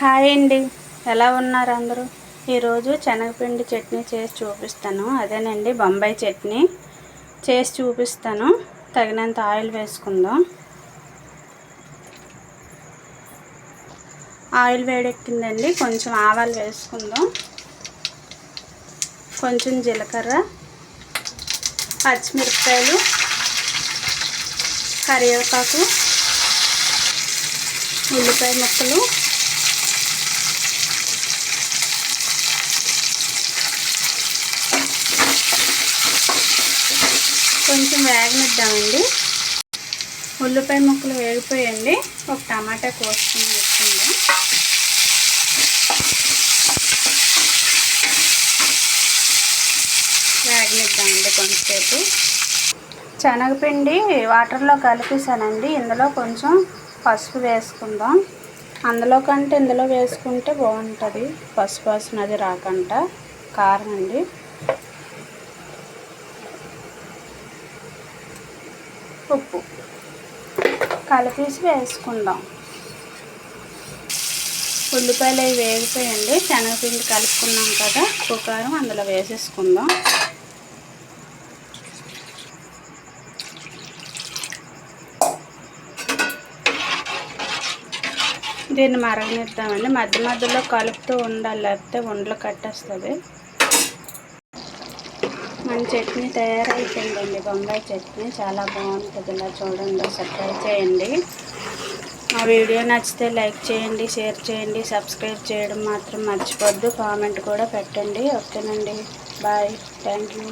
Hi అండి. ఎలా ఉన్నారు అందరూ? ఈరోజు శనగపిండి చట్నీ చేసి చూపిస్తాను. అదేనండి బొంబాయి చట్నీ చేసి చూపిస్తాను. తగినంత ఆయిల్ వేసుకుందాం. ఆయిల్ వేడెక్కిందండి. కొంచెం ఆవాలు వేసుకుందాం. కొంచెం జీలకర్ర పచ్చిమిరపకాయలు కరివేపాకు ఉల్లిపాయ ముక్కలు కొంచెం వేగనిద్దామండి. ఉల్లిపాయ ముక్కలు వేగిపోయండి. ఒక టమాటా కోసుకుని వేసుకుందాం. వేగనిద్దామండి కొంచెంసేపు శనగపిండి వాటర్లో కలిపేసానండి ఇందులో కొంచెం పసుపు వేసుకుందాం. అందులో కంటే ఇందులో వేసుకుంటే బాగుంటుంది. పసుపు వాసన అది రాకుండా కారం అండి ఉప్పు. కలిపేసి వేసుకుందాం. ఉల్లిపాయలు అవి వేగిపోయండి. శనగపిండి కలుపుకున్నాం కదా ఉప్పుకారం అందులో వేసేసుకుందాం. దీన్ని మరగనిద్దామండి. మధ్య మధ్యలో కలుపుతూ ఉండాలి లేకపోతే ఒండ్లు కట్టేస్తుంది. మన చట్నీ తయారైపోయిందండి. బొంబాయి చట్నీ చాలా బాగుంటుంది ఇలా చూడండి ఒకసారి ట్రై చేయండి. మా వీడియో నచ్చితే లైక్ చేయండి షేర్ చేయండి సబ్స్క్రైబ్ చేయడం మాత్రం మర్చిపోద్దు. కామెంట్ కూడా పెట్టండి. ఓకేనండి. బాయ్. Thank you